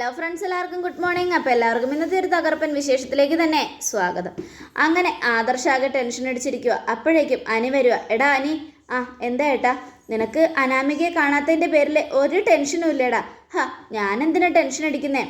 Hello friends എല്ലാവർക്കും good morning അപ്പോൾ എല്ലാവർക്കും ഇന്നത്തെ ഒരു തകർപ്പൻ വിശേഷത്തിലേക്ക് തന്നെ സ്വാഗതം. അങ്ങനെ ആദർശാകെ ടെൻഷൻ അടിച്ചിരിക്കുക അപ്പോഴേക്കും അനി വരിക എടാ അനി ആ എന്താ ഏട്ടാ? നിനക്ക് അനാമികയെ കാണാത്തതിന്റെ പേരിൽ ഒരു ടെൻഷനും ഇല്ലേടാ. ഹാ ഞാൻ എന്തിനാ ടെൻഷൻ അടിക്കുന്നേ?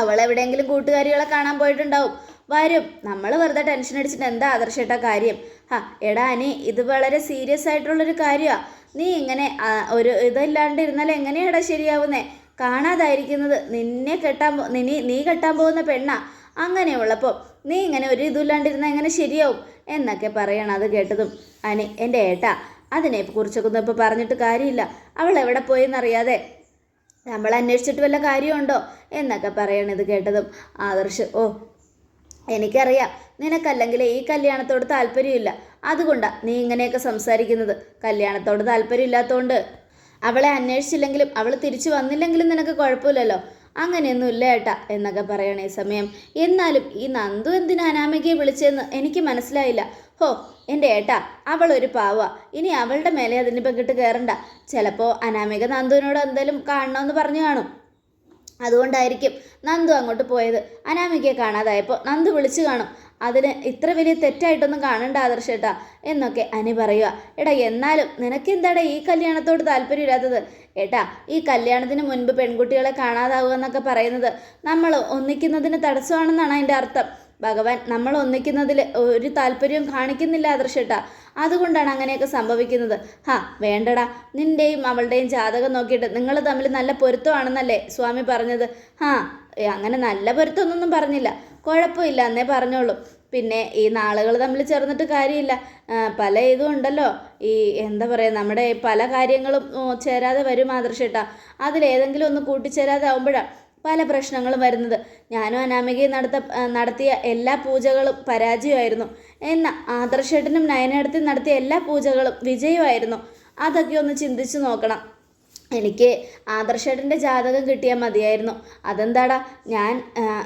അവൾ എവിടെയെങ്കിലും കൂട്ടുകാരികളെ കാണാൻ പോയിട്ടുണ്ടാവും. വരും. നമ്മൾ വെറുതെ ടെൻഷൻ അടിച്ചിട്ട് എന്താ ആദർശേട്ടാ കാര്യം? ഹാ എടാ അനി ഇത് വളരെ സീരിയസ് ആയിട്ടുള്ളൊരു കാര്യമാണ് നീ ഇങ്ങനെ ഒരു ഇതല്ലാണ്ട് ഇരുന്നാൽ എങ്ങനെയാടാ ശരിയാവുന്നേ? കാണാതായിരിക്കുന്നത്. നിന്നെ കെട്ടാൻ നിന്നെ നീ കെട്ടാൻ പോകുന്ന പെണ്ണാ. അങ്ങനെയുള്ളപ്പോൾ നീ ഇങ്ങനെ ഒരു ഇതില്ലാണ്ടിരുന്നാൽ എങ്ങനെ ശരിയാവും? എന്നൊക്കെ പറയണം അത് കേട്ടതും അനി എന്റെ ഏട്ടാ. അതിനെ കുറിച്ചൊക്കെ ഒന്നും ഇപ്പോൾ പറഞ്ഞിട്ട് കാര്യമില്ല. അവൾ എവിടെ പോയെന്നറിയാതെ നമ്മൾ അന്വേഷിച്ചിട്ട് വല്ല കാര്യമുണ്ടോ? എന്നൊക്കെ പറയണത് കേട്ടതും ആദർശ്. ഓ എനിക്കറിയാം. നിനക്കല്ലെങ്കിൽ ഈ കല്യാണത്തോട് താല്പര്യമില്ല. അതുകൊണ്ടാണ് നീ ഇങ്ങനെയൊക്കെ സംസാരിക്കുന്നത്. കല്യാണത്തോട് താല്പര്യമില്ലാത്തതുകൊണ്ട് അവളെ അന്വേഷിച്ചില്ലെങ്കിലും അവൾ തിരിച്ചു വന്നില്ലെങ്കിലും നിനക്ക് കുഴപ്പമില്ലല്ലോ? അങ്ങനെയൊന്നും ഇല്ല ഏട്ടാ എന്നൊക്കെ പറയണേ സമയം. എന്നാലും ഈ നന്ദു എന്തിനാ അനാമികയെ വിളിച്ചതെന്ന് എനിക്ക് മനസ്സിലായില്ല. ഹോ എന്റെ ഏട്ടാ അവൾ ഒരു പാവ. ഇനി അവളുടെ മേലെ അതിന് പങ്കിട്ട് കയറണ്ട ചിലപ്പോൾ അനാമിക നന്ദുവിനോട് എന്തെങ്കിലും കാണണമെന്ന് പറഞ്ഞു കാണും. അതുകൊണ്ടായിരിക്കും നന്ദു അങ്ങോട്ട് പോയത്. അനാമികയെ കാണാതായപ്പോൾ നന്ദു വിളിച്ചു കാണും. അതിന് ഇത്ര വലിയ തെറ്റായിട്ടൊന്നും കാണണ്ട ആദർശേട്ടാ എന്നൊക്കെ അനി പറയുക എടാ എന്നാലും നിനക്കെന്താടാ ഈ കല്യാണത്തോട് താല്പര്യമില്ലാത്തത്? ഏട്ടാ ഈ കല്യാണത്തിന് മുൻപ് പെൺകുട്ടികളെ കാണാതാവുക എന്നൊക്കെ പറയുന്നത് നമ്മൾ ഒന്നിക്കുന്നതിന് തടസ്സമാണെന്നാണ് അതിന്റെ അർത്ഥം. ഭഗവാൻ നമ്മൾ ഒന്നിക്കുന്നതിൽ ഒരു താല്പര്യവും കാണിക്കുന്നില്ല ആദർശേട്ടാ അതുകൊണ്ടാണ് അങ്ങനെയൊക്കെ സംഭവിക്കുന്നത്. ഹാ വേണ്ടടാ. നിന്റെയും അവളുടെയും ജാതകം നോക്കിയിട്ട് നിങ്ങൾ തമ്മിൽ നല്ല പൊരുത്തമാണെന്നല്ലേ സ്വാമി പറഞ്ഞത്? ഹാ അങ്ങനെ നല്ല പൊരുത്തമൊന്നും പറഞ്ഞില്ല. കുഴപ്പമില്ല എന്നേ പറഞ്ഞോളൂ. പിന്നെ ഈ നാളുകൾ തമ്മിൽ ചേർന്നിട്ട് കാര്യമില്ല. പല ഇതും ഉണ്ടല്ലോ. ഈ എന്താ പറയുക നമ്മുടെ പല കാര്യങ്ങളും ചേരാതെ വരും ആദർശേട്ടാ അതിലേതെങ്കിലും ഒന്ന് കൂട്ടിച്ചേരാതെ ആവുമ്പോഴാണ് പല പ്രശ്നങ്ങളും വരുന്നത്. ഞാനും അനാമികയും നടത്ത നടത്തിയ എല്ലാ പൂജകളും പരാജയമായിരുന്നു. എന്നാൽ ആദർശേട്ടനും നയനടത്തി നടത്തിയ എല്ലാ പൂജകളും വിജയമായിരുന്നു. അതൊക്കെ ഒന്ന് ചിന്തിച്ചു നോക്കണം. എനിക്ക് ആദർശേട്ടന്റെ ജാതകം കിട്ടിയാൽ മതിയായിരുന്നു. അതെന്താടാ? ഞാൻ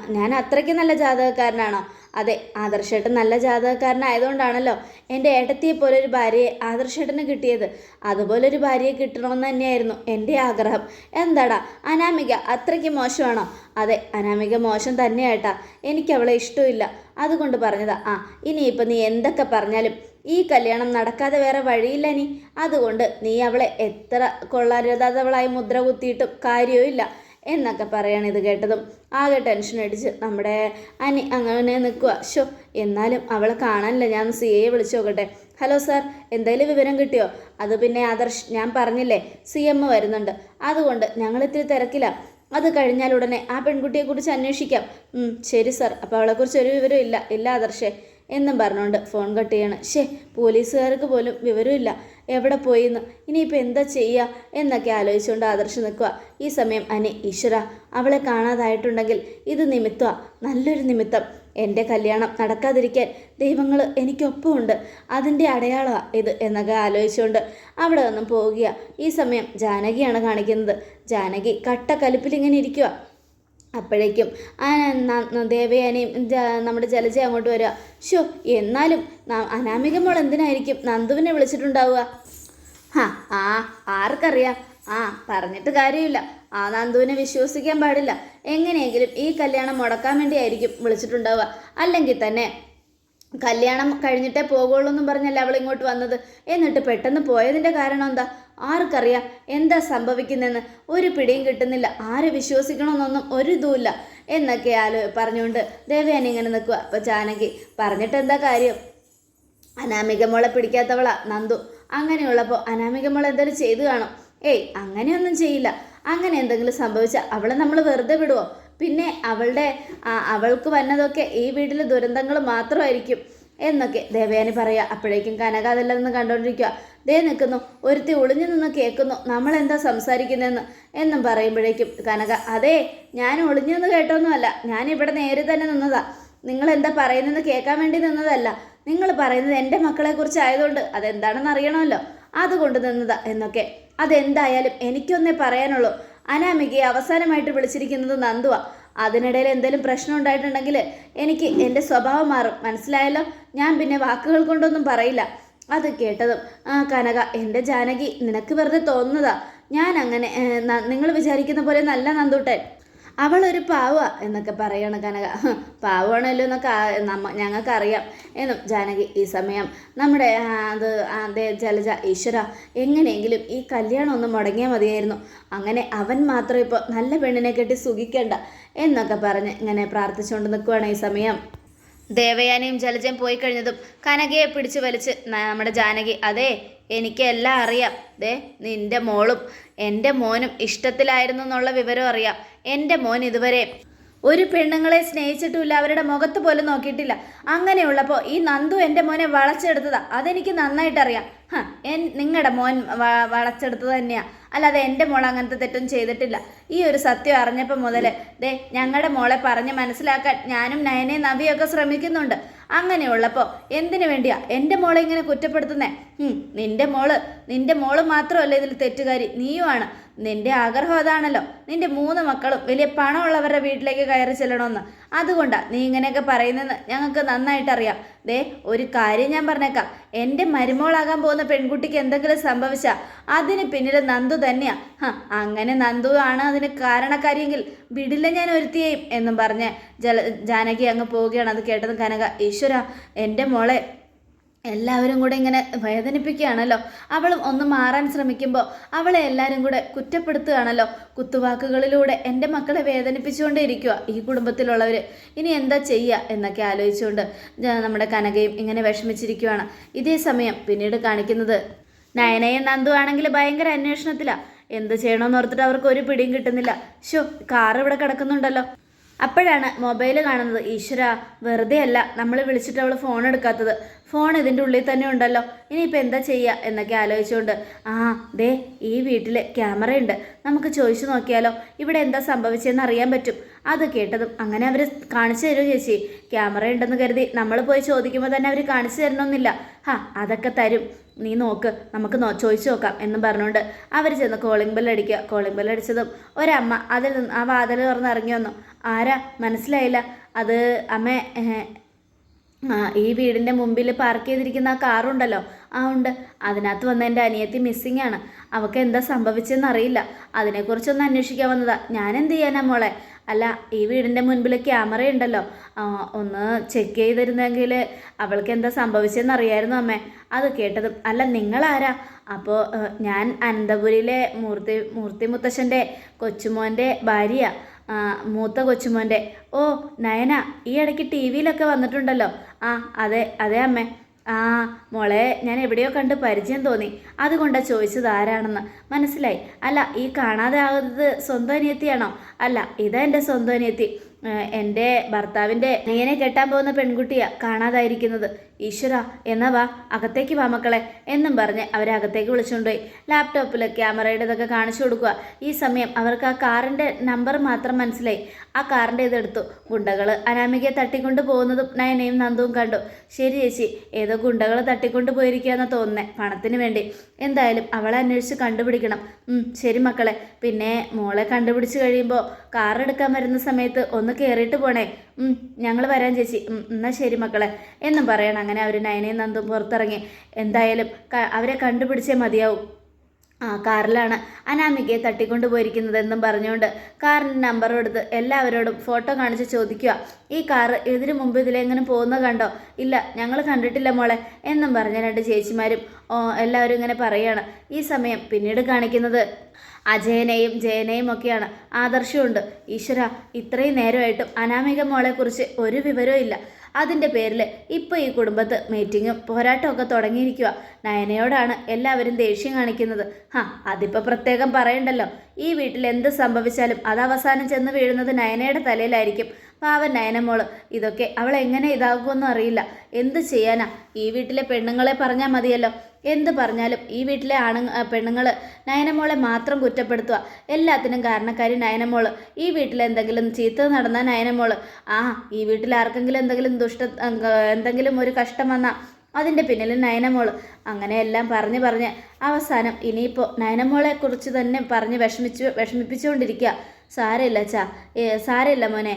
ഞാൻ അത്രയ്ക്ക് നല്ല ജാതകക്കാരനാണോ? അതെ ആദർശേട്ടൻ നല്ല ജാതകക്കാരനായതുകൊണ്ടാണല്ലോ എന്റെ ഏട്ടത്തിയെ പോലെ ഒരു ഭാര്യയെ ആദർശേട്ടന് കിട്ടിയത്. അതുപോലെ ഒരു ഭാര്യയെ കിട്ടണമെന്ന് തന്നെയായിരുന്നു എന്റെ ആഗ്രഹം. എന്താടാ? അനാമിക അത്രയ്ക്ക് മോശമാണോ? അതെ അനാമിക മോശം തന്നെയാട്ടാ. എനിക്ക് അവളെ ഇഷ്ടമില്ല. അതുകൊണ്ട് പറഞ്ഞതാ. ആ ഇനിയിപ്പോൾ നീ എന്തൊക്കെ പറഞ്ഞാലും ഈ കല്യാണം നടക്കാതെ വേറെ വഴിയില്ല നീ അതുകൊണ്ട് നീ അവളെ എത്ര കൊള്ളരുതാത്തവളായി മുദ്ര കുത്തിയിട്ടും കാര്യവുമില്ല എന്നൊക്കെ പറയാണ് ഇത് കേട്ടതും. ആകെ ടെൻഷൻ അടിച്ച് നമ്മുടെ അനി അങ്ങനെ നിൽക്കുക ഷോ എന്നാലും അവളെ കാണാനില്ല. ഞാൻ സി എയെ വിളിച്ചു നോക്കട്ടെ. ഹലോ സാർ എന്തെങ്കിലും വിവരം കിട്ടിയോ? അത് പിന്നെ ആദർശ് ഞാൻ പറഞ്ഞില്ലേ സി എം വരുന്നുണ്ട്. അതുകൊണ്ട് ഞങ്ങൾ ഇത്തിരി തിരക്കില്ല അത് കഴിഞ്ഞാൽ ഉടനെ ആ പെൺകുട്ടിയെക്കുറിച്ച് അന്വേഷിക്കാം. ശരി സാർ. അപ്പോൾ അവളെക്കുറിച്ച് ഒരു വിവരം ഇല്ല. ഇല്ല ആദർശേ. എന്നും പറഞ്ഞുകൊണ്ട് ഫോൺ കട്ട് ചെയ്യണം. ഷേ പോലീസുകാർക്ക് പോലും വിവരമില്ല. എവിടെ പോയിന്ന്? ഇനിയിപ്പോൾ എന്താ ചെയ്യുക എന്നൊക്കെ ആലോചിച്ചുകൊണ്ട് ആദർശ് നിൽക്കുക ഈ സമയം അനി ഈശ്വര അവളെ കാണാതായിട്ടുണ്ടെങ്കിൽ ഇത് നിമിത്തമാണ് നല്ലൊരു നിമിത്തം. എന്റെ കല്യാണം നടക്കാതിരിക്കാൻ ദൈവങ്ങൾ എനിക്കൊപ്പമുണ്ട്. അതിന്റെ അടയാളമാണ് ഇത് എന്നൊക്കെ ആലോചിച്ചുകൊണ്ട് അവിടെ നിന്നും പോവുകയാണ് ഈ സമയം ജാനകിയാണ് കാണിക്കുന്നത്. ജാനകി കട്ടക്കലിപ്പിൽ ഇങ്ങനെ ഇരിക്കുക അപ്പോഴേക്കും ആ ദേവയാനിയും നമ്മുടെ ജലജ അങ്ങോട്ട് വരിക. ഷോ എന്നാലും അനാമിക മോൾ എന്തിനായിരിക്കും നന്ദുവിനെ വിളിച്ചിട്ടുണ്ടാവുക? ആ ആ ആർക്കറിയാം. ആ പറഞ്ഞിട്ട് കാര്യമില്ല. ആ നന്ദുവിനെ വിശ്വസിക്കാൻ പാടില്ല. എങ്ങനെയെങ്കിലും ഈ കല്യാണം മുടക്കാൻ വേണ്ടിയായിരിക്കും വിളിച്ചിട്ടുണ്ടാവുക. അല്ലെങ്കിൽ തന്നെ കല്യാണം കഴിഞ്ഞിട്ടേ പോകുള്ളൂ എന്നും പറഞ്ഞല്ല അവൾ ഇങ്ങോട്ട് വന്നത്? എന്നിട്ട് പെട്ടെന്ന് പോയതിന്റെ കാരണം എന്താ? ആർക്കറിയാം എന്താ സംഭവിക്കുന്നതെന്ന്. ഒരു പിടിയും കിട്ടുന്നില്ല. ആരെ വിശ്വസിക്കണമെന്നൊന്നും ഒരു ഇതുമില്ല എന്നൊക്കെ ആലോ പറഞ്ഞുകൊണ്ട് ദേവയാനി ഇങ്ങനെ നിൽക്കുക അപ്പോൾ ജാനകി പറഞ്ഞിട്ട് എന്താ കാര്യം? അനാമിക മോളെ പിടിക്കാത്തവളാ നന്ദു. അങ്ങനെയുള്ളപ്പോൾ അനാമിക മോളെ എന്തെങ്കിലും ചെയ്തു കാണും. ഏയ് അങ്ങനെയൊന്നും ചെയ്യില്ല. അങ്ങനെ എന്തെങ്കിലും സംഭവിച്ചാൽ അവളെ നമ്മൾ വെറുതെ വിടുവോ? പിന്നെ അവളുടെ അവൾക്ക് വന്നതൊക്കെ ഈ വീട്ടിലെ ദുരന്തങ്ങൾ മാത്രമായിരിക്കും. എന്നൊക്കെ ദേവയാനി പറയാ. അപ്പോഴേക്കും കനക അതെല്ലാം കണ്ടുകൊണ്ടിരിക്കുക ദേ നിൽക്കുന്നു ഒരുത്തി ഒളിഞ്ഞു നിന്ന് കേൾക്കുന്നു നമ്മൾ എന്താ സംസാരിക്കുന്നതെന്ന് എന്നും പറയുമ്പോഴേക്കും കനക അതെ ഞാൻ ഒളിഞ്ഞു നിന്ന് കേട്ടൊന്നുമല്ല ഞാൻ ഇവിടെ നേരെ തന്നെ നിന്നതാ. നിങ്ങൾ എന്താ പറയുന്നതെന്ന് കേൾക്കാൻ വേണ്ടി നിന്നതല്ല. നിങ്ങൾ പറയുന്നത് എന്റെ മക്കളെക്കുറിച്ച് ആയതുകൊണ്ട് അതെന്താണെന്ന് അറിയണമല്ലോ. അതുകൊണ്ട് നിന്നതാ എന്നൊക്കെ. അതെന്തായാലും എനിക്കൊന്നേ പറയാനുള്ളൂ. അനാമികയെ അവസാനമായിട്ട് വിളിച്ചിരിക്കുന്നത് നന്ദുവാ. അതിനിടയിൽ എന്തെങ്കിലും പ്രശ്നം ഉണ്ടായിട്ടുണ്ടെങ്കിൽ എനിക്ക് എന്റെ സ്വഭാവം മാറും. മനസ്സിലായല്ലോ? ഞാൻ പിന്നെ വാക്കുകൾ കൊണ്ടൊന്നും പറയില്ല. അത് കേട്ടതും ആ കനക എന്റെ ജാനകി നിനക്ക് വെറുതെ തോന്നുന്നതാ? ഞാൻ അങ്ങനെ നിങ്ങൾ വിചാരിക്കുന്ന പോലെ നല്ല നന്ദൂട്ടൻ. അവളൊരു പാവ എന്നൊക്കെ പറയണം കനക "ഹ്, പാവമാണല്ലോ എന്നൊക്കെ നമ്മ ഞങ്ങൾക്കറിയാം. എന്നും ജാനകി ഈ സമയം നമ്മുടെ അത് അതേ ജലജ ഈശ്വര എങ്ങനെയെങ്കിലും ഈ കല്യാണം ഒന്ന് മുടങ്ങിയാൽ മതിയായിരുന്നു. അങ്ങനെ അവൻ മാത്രം ഇപ്പോൾ നല്ല പെണ്ണിനെ കെട്ടി സുഖിക്കേണ്ട എന്നൊക്കെ പറഞ്ഞ് ഇങ്ങനെ പ്രാർത്ഥിച്ചുകൊണ്ട് നിൽക്കുവാണ് ഈ സമയം. ദേവയാനിയും ജലജയും പോയി കഴിഞ്ഞതും കനകയെ പിടിച്ചു വലിച്ച് നമ്മുടെ ജാനകി അതെ എനിക്ക് എല്ലാം അറിയാം. ദേ നിന്റെ മോളും എന്റെ മോനും ഇഷ്ടത്തിലായിരുന്നു എന്നുള്ള വിവരം അറിയാം. എന്റെ മോൻ ഇതുവരെ ഒരു പെണ്ണുങ്ങളെ സ്നേഹിച്ചിട്ടുമില്ല. അവരുടെ മുഖത്ത് പോലും നോക്കിയിട്ടില്ല. അങ്ങനെയുള്ളപ്പോൾ ഈ നന്ദു എന്റെ മോനെ വളച്ചെടുത്തതാ. അതെനിക്ക് നന്നായിട്ടറിയാം. ഹ എൻ നിങ്ങളുടെ മോൻ വളച്ചെടുത്തത് തന്നെയാണ് അല്ലാതെ എന്റെ മോൾ അങ്ങനത്തെ തെറ്റും ചെയ്തിട്ടില്ല. ഈ ഒരു സത്യം അറിഞ്ഞപ്പോൾ മുതൽ ദേ ഞങ്ങളുടെ മോളെ പറഞ്ഞ് മനസ്സിലാക്കാൻ ഞാനും നയനെ നവിയൊക്കെ ശ്രമിക്കുന്നുണ്ട്. അങ്ങനെയുള്ളപ്പോൾ എന്തിനു വേണ്ടിയാ എന്റെ മോളെ ഇങ്ങനെ കുറ്റപ്പെടുത്തുന്നേ? നിന്റെ മോൾ നിന്റെ മോൾ മാത്രമല്ല ഇതിൽ തെറ്റുകാരി. നീയുമാണ്. നിന്റെ ആഗ്രഹം അതാണല്ലോ. നിന്റെ മൂന്ന് മക്കളും വലിയ പണമുള്ളവരുടെ വീട്ടിലേക്ക് കയറി ചെല്ലണമെന്ന്. അതുകൊണ്ടാണ് നീ ഇങ്ങനെയൊക്കെ പറയുന്നതെന്ന് ഞങ്ങൾക്ക് നന്നായിട്ടറിയാം. ദേ ഒരു കാര്യം ഞാൻ പറഞ്ഞേക്കാം. എന്റെ മരുമോളാകാൻ പോകുന്ന പെൺകുട്ടിക്ക് എന്തെങ്കിലും സംഭവിച്ചാൽ അതിന് പിന്നിൽ നന്ദു തന്നെയാ. ഹ അങ്ങനെ നന്ദു ആണ് അതിന് കാരണക്കാരിയെങ്കിൽ വിടില്ല ഞാൻ ഒരുത്തിയേയും എന്നും പറഞ്ഞ് ജല ജാനകി അങ്ങ് പോവുകയാണ്. അത് കേട്ടത് കനക ഈശ്വര എന്റെ മോളെ എല്ലാവരും കൂടെ ഇങ്ങനെ വേദനിപ്പിക്കുകയാണല്ലോ. അവളും ഒന്ന് മാറാൻ ശ്രമിക്കുമ്പോൾ അവളെ എല്ലാവരും കൂടെ കുറ്റപ്പെടുത്തുകയാണല്ലോ. കുത്തുവാക്കുകളിലൂടെ എന്റെ മക്കളെ വേദനിപ്പിച്ചുകൊണ്ടേ ഇരിക്കുക ഈ കുടുംബത്തിലുള്ളവർ ഇനി എന്താ ചെയ്യുക എന്നൊക്കെ ആലോചിച്ചുകൊണ്ട് നമ്മുടെ കനകയും ഇങ്ങനെ വിഷമിച്ചിരിക്കുകയാണ് ഇതേ സമയം പിന്നീട് കാണിക്കുന്നത് നയനയും നന്ദു ആണെങ്കിൽ ഭയങ്കര അന്വേഷണത്തിലാണ് എന്ത് ചെയ്യണമെന്ന് ഓർത്തിട്ട് അവർക്ക് ഒരു പിടിയും കിട്ടുന്നില്ല. ഷോ കാർ ഇവിടെ കിടക്കുന്നുണ്ടല്ലോ. അപ്പോഴാണ് മൊബൈൽ കാണുന്നത്. ഈശ്വര വെറുതെ അല്ല നമ്മൾ വിളിച്ചിട്ട് അവൾ ഫോൺ എടുക്കാത്തത്. ഫോൺ ഇതിന്റെ ഉള്ളിൽ തന്നെ ഉണ്ടല്ലോ. ഇനിയിപ്പോൾ എന്താ ചെയ്യുക എന്നൊക്കെ ആലോചിച്ചുകൊണ്ട് ആ ദേ ഈ വീട്ടിൽ ക്യാമറയുണ്ട് നമുക്ക് ചോദിച്ചു നോക്കിയാലോ? ഇവിടെ എന്താ സംഭവിച്ചതെന്ന് അറിയാൻ പറ്റും. അത് കേട്ടതും അങ്ങനെ അവർ കാണിച്ചു തരുമോ ചേച്ചി? ക്യാമറ ഉണ്ടെന്ന് കരുതി നമ്മൾ പോയി ചോദിക്കുമ്പോൾ തന്നെ അവർ കാണിച്ചു തരണമെന്നില്ല. ഹാ അതൊക്കെ തരും. നീ നോക്ക് നമുക്ക് നോ ചോദിച്ചു നോക്കാം എന്നും പറഞ്ഞുകൊണ്ട് അവർ ചെന്ന് കോളിംഗ് ബെൽ അടിക്കുക. കോളിംഗ് ബെൽ അടിച്ചതും ഒരമ്മ അതിൽ നിന്ന് ആ വാതിൽ തുറന്ന് ഇറങ്ങി വന്നു. ആരാ? മനസ്സിലായില്ല. അത് അമ്മ ഈ വീടിന്റെ മുമ്പിൽ പാർക്ക് ചെയ്തിരിക്കുന്ന ആ കാറുണ്ടല്ലോ ആ ഉണ്ട്. അതിനകത്ത് വന്ന എന്റെ അനിയത്തി മിസ്സിംഗ് ആണ്. അവൾക്ക് എന്താ സംഭവിച്ചതെന്ന് അറിയില്ല. അതിനെക്കുറിച്ചൊന്ന് അന്വേഷിക്കാൻ വന്നതാ. ഞാൻ എന്ത് ചെയ്യാനാ മോളെ? അല്ല ഈ വീടിന്റെ മുൻപിൽ ക്യാമറ ഉണ്ടല്ലോ. ഒന്ന് ചെക്ക് ചെയ്തിരുന്നെങ്കിൽ അവൾക്ക് എന്താ സംഭവിച്ചതെന്ന് അറിയായിരുന്നു അമ്മേ. അത് കേട്ടതും അല്ല നിങ്ങളാരാ? അപ്പോൾ ഞാൻ അനന്തപുരിയിലെ മൂർത്തി മൂർത്തി മുത്തശ്ശന്റെ കൊച്ചുമോന്റെ ഭാര്യ. മൂത്ത കൊച്ചുമോന്റെ. ഓ നയന ഈ ഇടയ്ക്ക് ടി വിയിലൊക്കെ വന്നിട്ടുണ്ടല്ലോ. ആ അതെ അതെ അമ്മേ. ആ മോളെ ഞാൻ എവിടെയോ കണ്ട് പരിചയം തോന്നി. അതുകൊണ്ടാണ് ചോദിച്ചത് ആരാണെന്ന്. മനസ്സിലായി. അല്ല ഈ കാണാതെ ആകുന്നത് സ്വന്തം അനിയത്തിയാണോ? അല്ല ഇതാ എന്റെ സ്വന്തം അനിയത്തി. എന്റെ ഭർത്താവിന്റെ ഇങ്ങനെ കെട്ടാൻ പോകുന്ന പെൺകുട്ടിയാ കാണാതായിരിക്കുന്നത്. ഈശ്വര എന്നാ വാ അകത്തേക്ക് വാ മക്കളെ എന്നും പറഞ്ഞ് അവരെ അകത്തേക്ക് വിളിച്ചുകൊണ്ടുപോയി ലാപ്ടോപ്പിലെ ക്യാമറയുടെ ഇതൊക്കെ കാണിച്ചു കൊടുക്കുക ഈ സമയം അവർക്ക് ആ കാറിന്റെ നമ്പർ മാത്രം മനസ്സിലായി. ആ കാറിന്റെ ഇതെടുത്തു. ഗുണ്ടകൾ അനാമികയെ തട്ടിക്കൊണ്ട് പോകുന്നതും നയനയും നന്ദുവും കണ്ടു. ശരി ചേച്ചി ഏതോ ഗുണ്ടകൾ തട്ടിക്കൊണ്ട് പോയിരിക്കുകയെന്ന് തോന്നുന്നേ പണത്തിന് വേണ്ടി. എന്തായാലും അവളെ അന്വേഷിച്ച് കണ്ടുപിടിക്കണം. ശരി മക്കളെ. പിന്നെ മോളെ കണ്ടുപിടിച്ച് കഴിയുമ്പോൾ കാറെടുക്കാൻ വരുന്ന സമയത്ത് ഒന്ന് കയറിയിട്ട് പോണേ. ഞങ്ങൾ വരാൻ ചേച്ചി. എന്നാ ശരി മക്കളെ. എന്നും പറയണം. അങ്ങനെ അവർ നയനയും നന്ദും പുറത്തിറങ്ങി. എന്തായാലും അവരെ കണ്ടുപിടിച്ചേ മതിയാവും. ആ കാറിലാണ് അനാമികയെ തട്ടിക്കൊണ്ട് പോയിരിക്കുന്നത് എന്നും പറഞ്ഞുകൊണ്ട് കാറിന്റെ നമ്പർ എടുത്ത് എല്ലാവരോടും ഫോട്ടോ കാണിച്ച് ചോദിക്കുക ഈ കാറ് ഇതിനു മുമ്പ് ഇതിലെങ്ങനെ പോകുന്നത് കണ്ടോ? ഇല്ല ഞങ്ങൾ കണ്ടിട്ടില്ല മോളെ. എന്നും പറഞ്ഞ രണ്ട് ചേച്ചിമാരും എല്ലാവരും ഇങ്ങനെ പറയുകയാണ് ഈ സമയം പിന്നീട് കാണിക്കുന്നത് അജയനെയും ജയനെയും ഒക്കെയാണ്. ആദർശമുണ്ട് ഈശ്വര ഇത്രയും നേരമായിട്ടും അനാമിക മോളെക്കുറിച്ച് ഒരു വിവരവും ഇല്ല. അതിന്റെ പേരിൽ ഇപ്പോൾ ഈ കുടുംബത്ത് മീറ്റിങ്ങും പോരാട്ടമൊക്കെ തുടങ്ങിയിരിക്കുക നയനയോടാണ് എല്ലാവരും ദേഷ്യം കാണിക്കുന്നത്. ഹാ അതിപ്പോൾ പ്രത്യേകം പറയണ്ടല്ലോ. ഈ വീട്ടിൽ എന്ത് സംഭവിച്ചാലും അത് അവസാനം ചെന്ന് വീഴുന്നത് നയനയുടെ തലയിലായിരിക്കും. പാവൻ നയനമോൾ. ഇതൊക്കെ അവൾ എങ്ങനെ ഇതാകുമെന്നും അറിയില്ല. എന്ത് ചെയ്യാനാ? ഈ വീട്ടിലെ പെണ്ണുങ്ങളെ പറഞ്ഞാൽ മതിയല്ലോ. എന്ത് പറഞ്ഞാലും ഈ വീട്ടിലെ ആണു പെണ്ണുങ്ങൾ നയനമോളെ മാത്രം കുറ്റപ്പെടുത്തുക എല്ലാത്തിനും കാരണക്കാരി നയനമോൾ. ഈ വീട്ടിൽ എന്തെങ്കിലും ചീത്ത നടന്നാൽ നയനമോൾ. ആ ഈ വീട്ടിൽ ആർക്കെങ്കിലും എന്തെങ്കിലും ദുഷ്ട എന്തെങ്കിലും ഒരു കഷ്ടം വന്നാൽ അതിന്റെ പിന്നിൽ നയനമോൾ. അങ്ങനെയെല്ലാം പറഞ്ഞ് പറഞ്ഞ് അവസാനം ഇനിയിപ്പോൾ നയനമോളെക്കുറിച്ച് തന്നെ പറഞ്ഞ് വിഷമിച്ച് വിഷമിപ്പിച്ചുകൊണ്ടിരിക്കുക സാരമില്ല അച്ഛാ. സാരമില്ല മോനെ.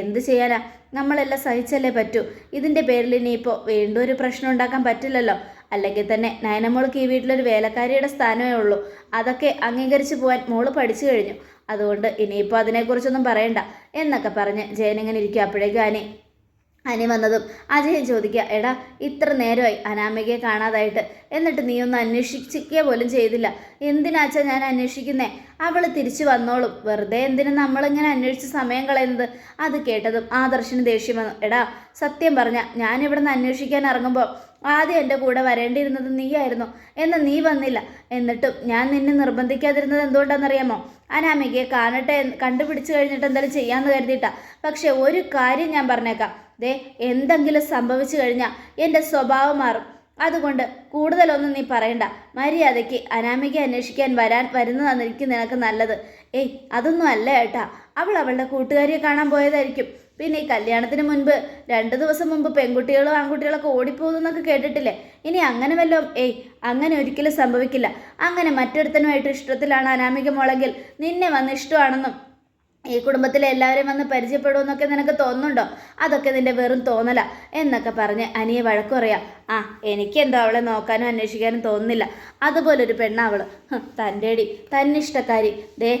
എന്ത് ചെയ്യാനാ? നമ്മളെല്ലാം സഹിച്ചല്ലേ പറ്റൂ. ഇതിന്റെ പേരിൽ ഇനിയിപ്പോൾ വീണ്ടും ഒരു പ്രശ്നം ഉണ്ടാക്കാൻ പറ്റില്ലല്ലോ. അല്ലെങ്കിൽ തന്നെ നയനമോൾക്ക് ഈ വീട്ടിലൊരു വേലക്കാരിയുടെ സ്ഥാനമേ ഉള്ളൂ. അതൊക്കെ അംഗീകരിച്ചു പോകാൻ മോൾ പഠിച്ചു കഴിഞ്ഞു. അതുകൊണ്ട് ഇനിയിപ്പോൾ അതിനെക്കുറിച്ചൊന്നും പറയണ്ട. എന്നൊക്കെ പറഞ്ഞ് ജയനിങ്ങനെ ഇരിക്കുക അപ്പോഴേക്കും അനി അനി വന്നതും അജയൻ ചോദിക്കുക എടാ ഇത്ര നേരമായി അനാമികയെ കാണാതായിട്ട്. എന്നിട്ട് നീ ഒന്ന് അന്വേഷിക്കുക പോലും ചെയ്തില്ല. എന്തിനാച്ചാ ഞാൻ അന്വേഷിക്കുന്നേ? അവൾ തിരിച്ചു വന്നോളും. വെറുതെ എന്തിനു നമ്മളിങ്ങനെ അന്വേഷിച്ച് സമയം കളയുന്നത്? അത് കേട്ടതും ആദർശന് ദേഷ്യം വന്നു. എടാ സത്യം പറഞ്ഞ ഞാൻ നിന്ന് അന്വേഷിക്കാൻ ഇറങ്ങുമ്പോൾ ആദ്യം എന്റെ കൂടെ വരേണ്ടിയിരുന്നത് നീയായിരുന്നു. എന്ന് നീ വന്നില്ല. എന്നിട്ടും ഞാൻ നിന്നെ നിർബന്ധിക്കാതിരുന്നത് എന്തുകൊണ്ടാണെന്നറിയാമോ? അനാമികയെ കാണട്ടെ കണ്ടുപിടിച്ചു കഴിഞ്ഞിട്ട് എന്തായാലും ചെയ്യാമെന്ന് കരുതിയിട്ടാ. പക്ഷേ ഒരു കാര്യം ഞാൻ പറഞ്ഞേക്കാം. ദേ എന്തെങ്കിലും സംഭവിച്ചു കഴിഞ്ഞാൽ എന്റെ സ്വഭാവം മാറും. അതുകൊണ്ട് കൂടുതലൊന്നും നീ പറയണ്ട. മര്യാദയ്ക്ക് അനാമിക അന്വേഷിക്കാൻ വരാൻ വരുന്നതായിരിക്കും നിനക്ക് നല്ലത്. ഏയ് അതൊന്നും അല്ല ഏട്ടാ. അവൾ അവളുടെ കൂട്ടുകാരിയെ കാണാൻ പോയതായിരിക്കും. പിന്നെ ഈ കല്യാണത്തിന് മുൻപ് രണ്ട് ദിവസം മുമ്പ് പെൺകുട്ടികളും ആൺകുട്ടികളൊക്കെ ഓടിപ്പോകുന്നൊക്കെ കേട്ടിട്ടില്ലേ? ഇനി അങ്ങനെ വല്ലതും ഏയ് അങ്ങനെ ഒരിക്കലും സംഭവിക്കില്ല. അങ്ങനെ മറ്റൊരുത്തനുമായിട്ട് ഇഷ്ടത്തിലാണ് അനാമിക മോളെങ്കിൽ നിന്നെ വന്ന് ഇഷ്ടമാണെന്നും ഈ കുടുംബത്തിലെ എല്ലാവരും വന്ന് പരിചയപ്പെടുമെന്നൊക്കെ നിനക്ക് തോന്നുന്നുണ്ടോ? അതൊക്കെ നിന്റെ വെറും തോന്നല എന്നൊക്കെ പറഞ്ഞ് അനിയെ വഴക്കു പറയാം. ആ എനിക്കെന്തോ അവളെ നോക്കാനും അന്വേഷിക്കാനും തോന്നുന്നില്ല. അതുപോലെ അതുപോലൊരു പെണ്ണാവൾ തന്റെടി തന്നിഷ്ടക്കാരി. ദേ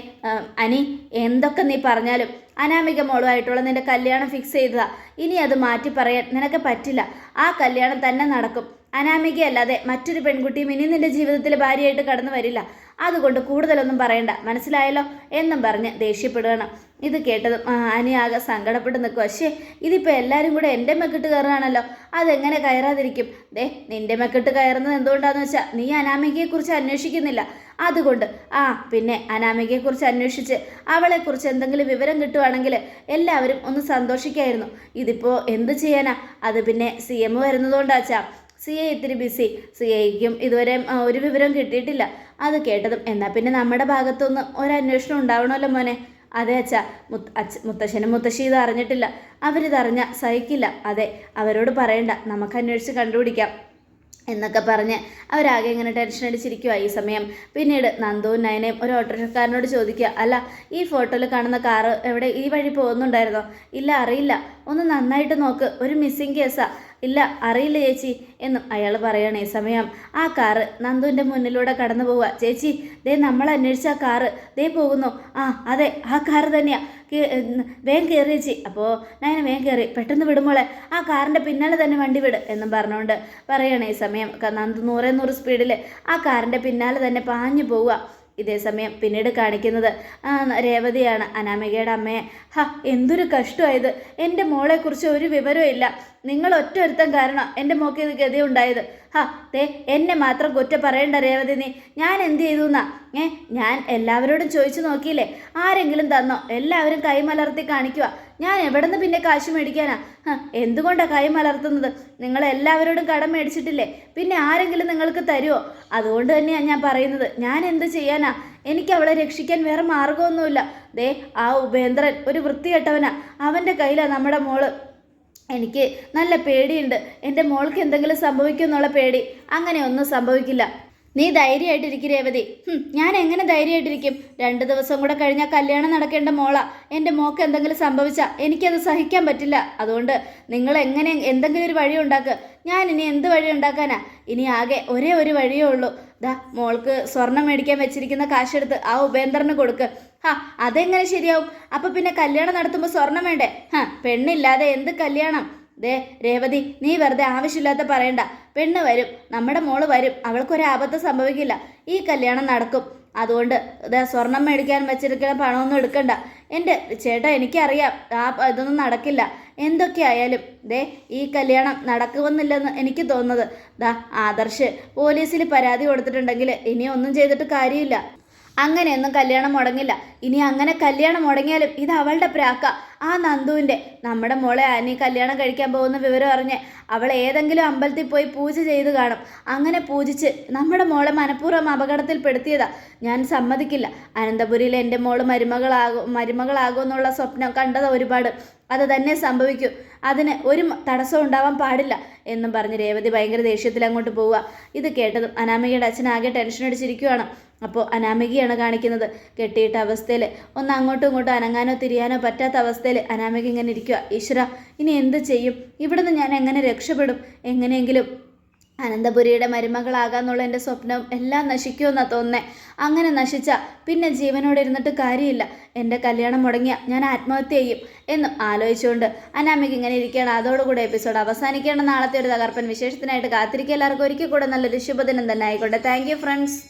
അനി എന്തൊക്കെ നീ പറഞ്ഞാലും അനാമിക മോളുമായിട്ടുള്ള നിന്റെ കല്യാണം ഫിക്സ് ചെയ്തതാ. ഇനി അത് മാറ്റി പറയാൻ നിനക്ക് പറ്റില്ല. ആ കല്യാണം തന്നെ നടക്കും. അനാമികയല്ലാതെ മറ്റൊരു പെൺകുട്ടിയും ഇനി നിന്റെ ജീവിതത്തിൽ ഭാര്യയായിട്ട് കടന്നു വരില്ല. അതുകൊണ്ട് കൂടുതലൊന്നും പറയണ്ട. മനസ്സിലായല്ലോ? എന്നും പറഞ്ഞ് ദേഷ്യപ്പെടുകയാണ്. ഇത് കേട്ടതും അനിയാകെ സങ്കടപ്പെട്ട് നിൽക്കും പക്ഷേ ഇതിപ്പോൾ എല്ലാവരും കൂടെ എന്റെ മെക്കിട്ട് കയറുകയാണല്ലോ. അതെങ്ങനെ കയറാതിരിക്കും? ദേ നിന്റെ മെക്കിട്ട് കയറുന്നത് എന്തുകൊണ്ടാണെന്ന് വെച്ചാൽ നീ അനാമികയെക്കുറിച്ച് അന്വേഷിക്കുന്നില്ല. അതുകൊണ്ട് ആ പിന്നെ അനാമികയെക്കുറിച്ച് അന്വേഷിച്ച് അവളെക്കുറിച്ച് എന്തെങ്കിലും വിവരം കിട്ടുവാണെങ്കിൽ എല്ലാവരും ഒന്ന് സന്തോഷിക്കായിരുന്നു. ഇതിപ്പോൾ എന്ത് ചെയ്യാനാ? അത് പിന്നെ സി എം വരുന്നതുകൊണ്ടാച്ചാ സി എ ഇത്തിരി ബിസി സി എക്കും ഇതുവരെ ഒരു വിവരം കിട്ടിയിട്ടില്ല. അത് കേട്ടതും എന്നാൽ പിന്നെ നമ്മുടെ ഭാഗത്തുനിന്ന് ഒരു അന്വേഷണം ഉണ്ടാവണമല്ലോ മോനെ. അതെ അച്ഛ മുത്ത് അച്ഛ മുത്തശ്ശനും മുത്തശ്ശി ഇത് അറിഞ്ഞിട്ടില്ല. അവരിതറിഞ്ഞ സഹിക്കില്ല. അതെ അവരോട് പറയണ്ട. നമുക്ക് അന്വേഷിച്ച് കണ്ടുപിടിക്കാം എന്നൊക്കെ പറഞ്ഞ് അവരാകെ ഇങ്ങനെ ടെൻഷൻ അടിച്ചിരിക്കുക ഈ സമയം. പിന്നീട് നന്ദുവും നയനയും ഒരു ഓട്ടോറിക്ഷക്കാരനോട് ചോദിക്കുക അല്ല ഈ ഫോട്ടോയിൽ കാണുന്ന കാറ് എവിടെ? ഈ വഴി പോകുന്നുണ്ടായിരുന്നോ? ഇല്ല അറിയില്ല. ഒന്ന് നന്നായിട്ട് നോക്ക്. ഒരു മിസ്സിങ് കേസാ ഇല്ല അറിയില്ല ചേച്ചി എന്നും അയാൾ പറയണ സമയം. ആ കാറ് നന്ദുവിന്റെ മുന്നിലൂടെ കടന്നു പോവുക. ചേച്ചി ദേ നമ്മൾ അന്വേഷിച്ച ആ കാറ്. ദേ പോകുന്നു. ആ അതെ ആ കാറ് തന്നെയാ. കേ- ഉം, വേഗം കയറി ചേച്ചി. അപ്പോൾ നയന വേഗം കയറി പെട്ടെന്ന് വിടുമോളെ ആ കാറിന്റെ പിന്നാലെ തന്നെ വണ്ടി വിട് എന്നും പറഞ്ഞുകൊണ്ട് പറയണ സമയം. നന്ദു നൂറേ നൂറ് സ്പീഡിൽ ആ കാറിന്റെ പിന്നാലെ തന്നെ പാഞ്ഞു പോവുക. ഇതേ സമയം പിന്നീട് കാണിക്കുന്നത് രേവതിയാണ് അനാമികയുടെ അമ്മയെ. ഹ എന്തൊരു കഷ്ടമായത്. എന്റെ മോളെക്കുറിച്ച് ഒരു വിവരവും ഇല്ല. നിങ്ങൾ ഒറ്റ ഒരുത്തം കാരണം എന്റെ മോക്ക് ഇത് ഗതി ഉണ്ടായത് ഹ ദേ എന്നെ മാത്രം കുറ്റ പറയണ്ട രേവതി നീ. ഞാൻ എന്ത് ചെയ്തു എന്നാ ഏ ഞാൻ എല്ലാവരോടും ചോദിച്ചു നോക്കിയില്ലേ? ആരെങ്കിലും തന്നോ? എല്ലാവരും കൈമലർത്തി കാണിക്കുക ഞാൻ എവിടെ നിന്ന് പിന്നെ കാശ് മേടിക്കാനാ? എന്തുകൊണ്ടാണ് എന്തുകൊണ്ടാ കൈ മലർത്തുന്നത്? നിങ്ങൾ എല്ലാവരോടും കടം മേടിച്ചിട്ടില്ലേ? പിന്നെ ആരെങ്കിലും നിങ്ങൾക്ക് തരുമോ അതുകൊണ്ട് തന്നെയാണ് ഞാൻ പറയുന്നത്. ഞാൻ എന്ത് ചെയ്യാനാ? എനിക്ക് അവളെ രക്ഷിക്കാൻ വേറെ മാർഗമൊന്നുമില്ല ദേ ആ ഉപേന്ദ്രൻ ഒരു വൃത്തികെട്ടവനാ. അവന്റെ കയ്യിലാണ് നമ്മുടെ മോൾ. എനിക്ക് നല്ല പേടിയുണ്ട്. എന്റെ മോൾക്ക് എന്തെങ്കിലും സംഭവിക്കുമെന്നുള്ള പേടി. അങ്ങനെ ഒന്നും സംഭവിക്കില്ല. നീ ധൈര്യമായിട്ടിരിക്കും രേവതി. ഞാൻ എങ്ങനെ ധൈര്യമായിട്ടിരിക്കും? രണ്ട് ദിവസം കൂടെ കഴിഞ്ഞാൽ കല്യാണം നടക്കേണ്ട മോളാ. എന്റെ മോക്ക് എന്തെങ്കിലും സംഭവിച്ചാൽ എനിക്കത് സഹിക്കാൻ പറ്റില്ല. അതുകൊണ്ട് നിങ്ങൾ എങ്ങനെ എന്തെങ്കിലും ഒരു വഴി ഉണ്ടാക്കുക ഞാൻ ഇനി എന്ത് വഴി ഉണ്ടാക്കാനാ? ഇനി ആകെ ഒരേ ഒരു വഴിയേ ഉള്ളൂ. ദാ മോൾക്ക് സ്വർണം മേടിക്കാൻ വെച്ചിരിക്കുന്ന കാശെടുത്ത് ആ ഉപേന്ദ്രന് കൊടുക്ക്. ഹാ അതെങ്ങനെ ശരിയാവും? അപ്പൊ പിന്നെ കല്യാണം നടത്തുമ്പോൾ സ്വർണം വേണ്ടേ? ഹാ പെണ്ണില്ലാതെ എന്ത് കല്യാണം? ദേ രേവതി നീ വെറുതെ ആവശ്യമില്ലാത്ത പറയണ്ട. പെണ്ണ് വരും നമ്മുടെ മോൾ വരും. അവൾക്കൊരു ആപത്ത് സംഭവിക്കില്ല. ഈ കല്യാണം നടക്കും. അതുകൊണ്ട് ദേ സ്വർണം മേടിക്കാൻ വെച്ചിരിക്കുന്ന പണമൊന്നും എടുക്കണ്ട. എന്റെ ചേട്ടാ എനിക്കറിയാം. ആ ഇതൊന്നും നടക്കില്ല. എന്തൊക്കെയായാലും ദേ ഈ കല്യാണം നടക്കുമെന്നില്ലെന്ന് എനിക്ക് തോന്നുന്നത്. ദാ ആദർശ് പോലീസിൽ പരാതി കൊടുത്തിട്ടുണ്ടെങ്കിൽ ഇനി ഒന്നും ചെയ്തിട്ട് കാര്യമില്ല. അങ്ങനെയൊന്നും കല്യാണം മുടങ്ങില്ല. ഇനി അങ്ങനെ കല്യാണം മുടങ്ങിയാലും ഇത് അവളുടെ പ്രാക്ക. ആ നന്ദുവിന്റെ നമ്മുടെ മോളെ ആനി കല്യാണം കഴിക്കാൻ പോകുന്ന വിവരം അറിഞ്ഞ് അവൾ ഏതെങ്കിലും അമ്പലത്തിൽ പോയി പൂജ ചെയ്ത് കാണും. അങ്ങനെ പൂജിച്ച് നമ്മുടെ മോളെ മനഃപൂർവം അപകടത്തിൽപ്പെടുത്തിയതാ. ഞാൻ സമ്മതിക്കില്ല. അനന്തപുരിയിൽ എന്റെ മോൾ മരുമകളാകും മരുമകളാകും എന്നുള്ള സ്വപ്നം കണ്ടത് ഒരുപാട്. അത് തന്നെ സംഭവിക്കും. അതിന് ഒരു തടസ്സം ഉണ്ടാവാൻ പാടില്ല എന്നും പറഞ്ഞ് രേവതി ഭയങ്കര ദേഷ്യത്തിൽ അങ്ങോട്ട് പോവുക. ഇത് കേട്ടതും അനാമികയുടെ അച്ഛൻ ആകെ ടെൻഷൻ അടിച്ചിരിക്കുകയാണ് അപ്പോൾ അനാമികയാണ് കാണിക്കുന്നത്. കെട്ടിയിട്ട അവസ്ഥയിൽ ഒന്ന് അങ്ങോട്ടും ഇങ്ങോട്ടും അനങ്ങാനോ തിരിയാനോ പറ്റാത്ത അവസ്ഥയിൽ അനാമിക ഇങ്ങനെ ഇരിക്കുക ഈശ്വര ഇനി എന്ത് ചെയ്യും? ഇവിടുന്ന് ഞാൻ എങ്ങനെ രക്ഷപ്പെടും? എങ്ങനെയെങ്കിലും അനന്തപുരിയുടെ മരുമകളാകാന്നുള്ള എന്റെ സ്വപ്നം എല്ലാം നശിക്കുമെന്നാ തോന്നേ അങ്ങനെ നശിച്ച പിന്നെ ജീവനോട് ഇരുന്നിട്ട് കാര്യമില്ല. എന്റെ കല്യാണം മുടങ്ങിയ ഞാൻ ആത്മഹത്യ ചെയ്യും എന്നും ആലോചിച്ചുകൊണ്ട് അനാമിക ഇങ്ങനെ ഇരിക്കുകയാണ്. അതോടുകൂടെ എപ്പിസോഡ് അവസാനിക്കേണ്ട നാളത്തെ ഒരു തകർപ്പൻ വിശേഷത്തിനായിട്ട് കാത്തിരിക്കുക. എല്ലാവർക്കും ഒരിക്കൽ കൂടെ നല്ലൊരു ശുഭദിനം തന്നെ ആയിക്കോട്ടെ. Thank friends